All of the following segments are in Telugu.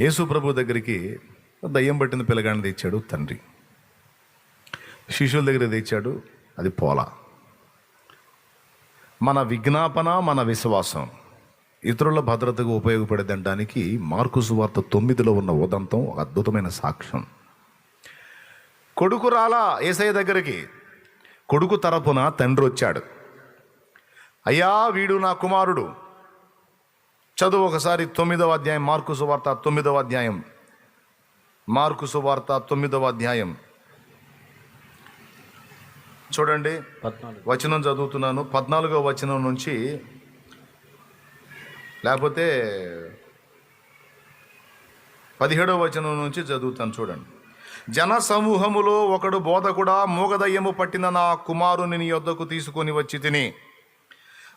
యేసు ప్రభు దగ్గరికి దయ్యం పట్టిన పిల్లగాడిని తెచ్చాడు తండ్రి. శిష్యుల దగ్గర తెచ్చాడు అది పోలా. మన విజ్ఞాపన మన విశ్వాసం ఇతరుల భద్రతకు ఉపయోగపడేదనడానికి మార్కు సువార్త తొమ్మిదిలో ఉన్న ఉదంతం ఒక అద్భుతమైన సాక్ష్యం. కొడుకు రాలా ఏసయ్య దగ్గరికి. కొడుకు తరపున తండ్రి వచ్చాడు. అయ్యా వీడు నా కుమారుడు. చదువు ఒకసారి తొమ్మిదవ అధ్యాయం మార్కు సువార్త తొమ్మిదవ అధ్యాయం. మార్కు సువార్త తొమ్మిదవ అధ్యాయం. చూడండి వచనం చదువుతున్నాను. పద్నాలుగో వచనం నుంచి లేకపోతే పదిహేడవ వచనం నుంచి చదువుతాను చూడండి. జన సమూహములో ఒకడు బోధకుడా మూగదయ్యము పట్టిన నా కుమారుని నీ యొద్దకు తీసుకొని వచ్చి తిని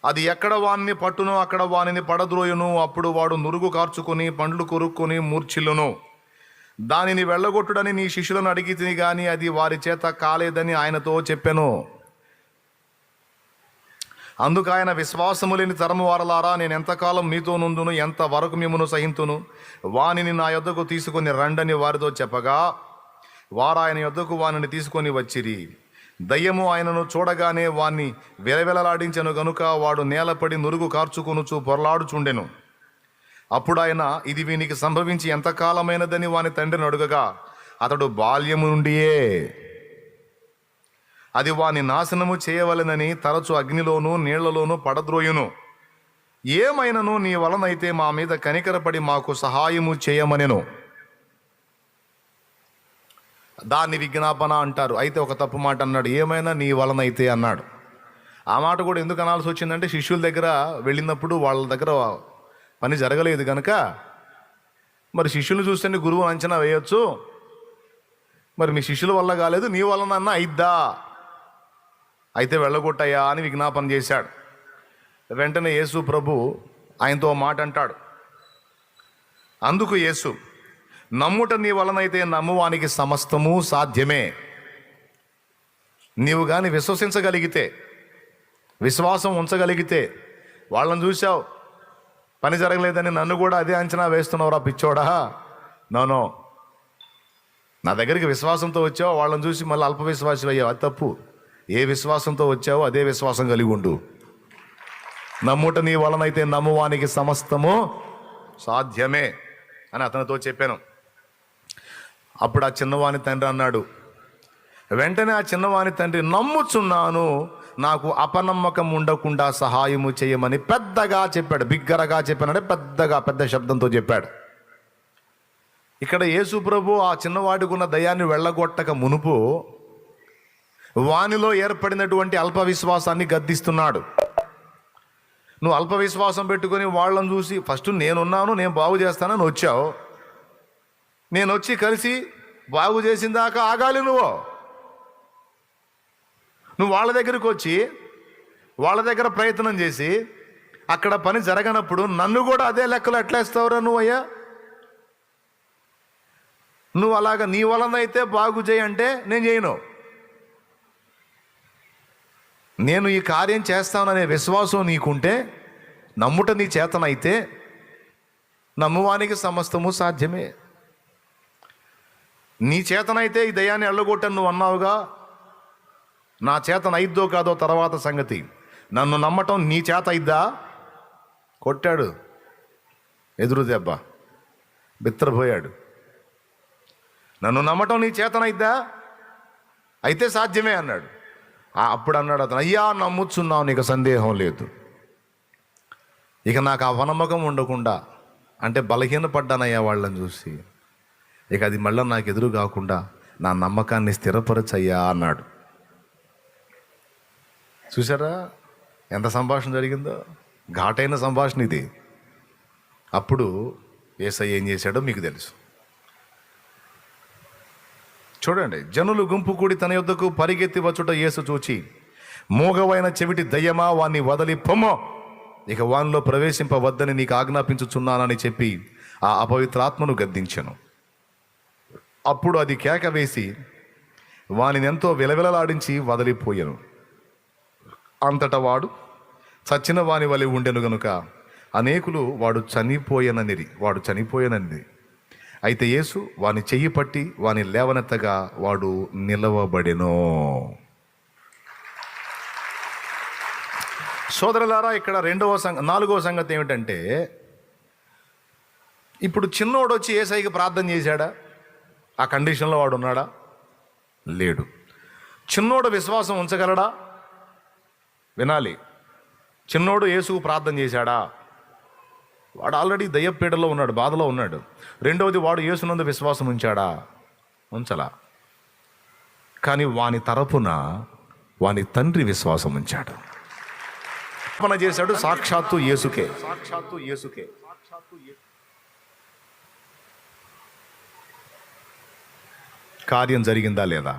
అది ఎక్కడ వానిని పట్టును అక్కడ వానిని పడద్రోయును. అప్పుడు వాడు నురుగు కార్చుకొని పండ్లు కొరుక్కొని మూర్ఛిల్లును. దానిని వెళ్ళగొట్టుడని నీ శిష్యులను అడిగి తిని అది వారి చేత కాలేదని ఆయనతో చెప్పాను. అందుకు ఆయన విశ్వాసము లేని తరము వారలారా నేను ఎంతకాలం మీతో నుందును ఎంత వరకు మిమ్మను సహింతును? వానిని నా యొద్దకు తీసుకొని రండని వారితో చెప్పగా వారు ఆయన యొద్దకు వానిని తీసుకొని వచ్చిరి. దయ్యము ఆయనను చూడగానే వాణ్ణి వెలవెలలాడించెను గనుక వాడు నేలపడి నురుగు కార్చుకొనుచు పొరలాడుచుండెను. అప్పుడు ఆయన ఇది వీనికి సంభవించి ఎంతకాలమైనదని వాని తండ్రిని అడుగగా అతడు బాల్యము నుండియే. అది వాని నాశనము చేయవలెనని తరచు అగ్నిలోను నీళ్ళలోను పడద్రోయును. ఏమైనను నీ వలనైతే మా మీద కనికరపడి మాకు సహాయము చేయమనెను. దాన్ని విజ్ఞాపన అంటారు. అయితే ఒక తప్పు మాట అన్నాడు. ఏమైనా నీ వలనైతే అన్నాడు. ఆ మాట కూడా ఎందుకు అనాల్సి వచ్చిందంటే శిష్యుల దగ్గర వెళ్ళినప్పుడు వాళ్ళ దగ్గర పని జరగలేదు కనుక మరి శిష్యులు చూస్తే గురువు అంచనా వేయొచ్చు. మరి మీ శిష్యుల వల్ల కాలేదు నీ వలన అయిద్దా? అయితే వెళ్ళగొట్టయ్యా అని విజ్ఞాపన చేశాడు. వెంటనే యేసు ప్రభు ఆయనతో మాట అంటాడు. అందుకు యేసు నమ్ముట నీ వలనైతే నమ్మువానికి సమస్తము సాధ్యమే. నీవు కానీ విశ్వసించగలిగితే విశ్వాసం ఉంచగలిగితే వాళ్ళని చూసావు పని జరగలేదని నన్ను కూడా అదే అంచనా వేస్తున్నావురా పిచ్చోడా? నోనో నా. దగ్గరికి విశ్వాసంతో వచ్చావు వాళ్ళని చూసి మళ్ళీ అల్ప విశ్వాసం అయ్యావు. అది తప్పు. ఏ విశ్వాసంతో వచ్చావో అదే విశ్వాసం కలిగి ఉండు. నమ్ముట నీ వలనైతే నమ్మువానికి సమస్తము సాధ్యమే అని అతనితో చెప్పాను. అప్పుడు ఆ చిన్నవాని తండ్రి అన్నాడు వెంటనే ఆ చిన్నవాని తండ్రి నమ్ముచున్నాను. నాకు అపనమ్మకం ఉండకుండా సహాయము చేయమని పెద్దగా చెప్పాడు. బిగ్గరగా చెప్పానంటే పెద్దగా పెద్ద శబ్దంతో చెప్పాడు. ఇక్కడ యేసు ప్రభు ఆ చిన్నవాడికి ఉన్న దయాన్ని వెళ్ళగొట్టక మునుపు వానిలో ఏర్పడినటువంటి అల్ప విశ్వాసాన్ని గద్దిస్తున్నాడు. నువ్వు అల్ప విశ్వాసం పెట్టుకొని వాళ్ళని చూసి ఫస్ట్ నేనున్నాను నేను బాగు చేస్తానని వచ్చావు. నేను వచ్చి కలిసి బాగు చేసిన దాకా ఆగాలి నువ్వు. నువ్వు వాళ్ళ దగ్గరికి వచ్చి వాళ్ళ దగ్గర ప్రయత్నం చేసి అక్కడ పని జరగనప్పుడు నన్ను కూడా అదే లెక్కలో ఎట్లేస్తావురా నువ్వు అయ్యా? నువ్వు అలాగ నీ వలన అయితే బాగు చేయంటే నేను చేయను. నేను ఈ కార్యం చేస్తాననే విశ్వాసం నీకుంటే నమ్ముట నీ చేతనైతే నమ్మువానికి సమస్తము సాధ్యమే. నీ చేతనైతే ఈ దయాన్ని అల్లగొట్టని నువ్వు అన్నావుగా? నా చేతన అయిద్దో కాదో తర్వాత సంగతి. నన్ను నమ్మటం నీ చేత అయిద్దా కొట్టాడు. ఎదురు దెబ్బ. బిత్తరపోయాడు నన్ను నమ్మటం నీ చేతనైద్దా అయితే సాధ్యమే అన్నాడు. అప్పుడు అన్నాడు అతను అయ్యా నమ్ముచున్నావు నీకు సందేహం లేదు. ఇక నాకు ఆ అవనమ్మకం ఉండకుండా అంటే బలహీనపడ్డానయ్యా వాళ్ళని చూసి. ఇక అది మళ్ళీ నాకు ఎదురు కాకుండా నా నమ్మకాన్ని స్థిరపరచయ్యా అన్నాడు. చూసారా ఎంత సంభాషణ జరిగిందో? ఘాటైన సంభాషణ ఇది. అప్పుడు ఏసై ఏం చేశాడో మీకు తెలుసు. చూడండి జనులు గుంపు కూడి తన యొద్దకు పరిగెత్తి వచ్చుట యేసు చూచి మూగవైన చెవిటి దయ్యమా వాణ్ణి వదలి పొమ్మో. ఇక వానిలో ప్రవేశింపవద్దని నీకు ఆజ్ఞాపించుచున్నానని చెప్పి ఆ అపవిత్రాత్మను గద్దించెను. అప్పుడు అది కేక వేసి వానిని ఎంతో విలవిలలాడించి వదిలిపోయాను. అంతటా వాడు చచ్చిన వాని వలె ఉండెను గనుక అనేకులు వాడు చనిపోయననిది వాడు చనిపోయననిది అయితే యేసు వాని చెయ్యి పట్టి వాని లేవనెత్తగా వాడు నిలవబడెను. సోదరులారా ఇక్కడ రెండవ సంగ నాలుగవ సంగతి ఏమిటంటే ఇప్పుడు చిన్నోడు వచ్చి ఏసైకి ప్రార్థన చేశాడా? ఆ కండిషన్లో వాడు ఉన్నాడా లేడు. చిన్నోడు విశ్వాసం ఉంచగలడా? వినాలి. చిన్నోడు యేసుకు ప్రార్థన చేశాడా? వాడు ఆల్రెడీ దయ్యపీడలో ఉన్నాడు బాధలో ఉన్నాడు. రెండవది వాడు యేసునందు విశ్వాసం ఉంచాడా? ఉంచలా. కానీ వాని తరపున వాని తండ్రి విశ్వాసం ఉంచాడు. మన చేశాడు సాక్షాత్తు యేసుకే. సాక్షాత్తు యేసుకే. సాక్షాత్తు కార్యం జరిగిందా లేదా?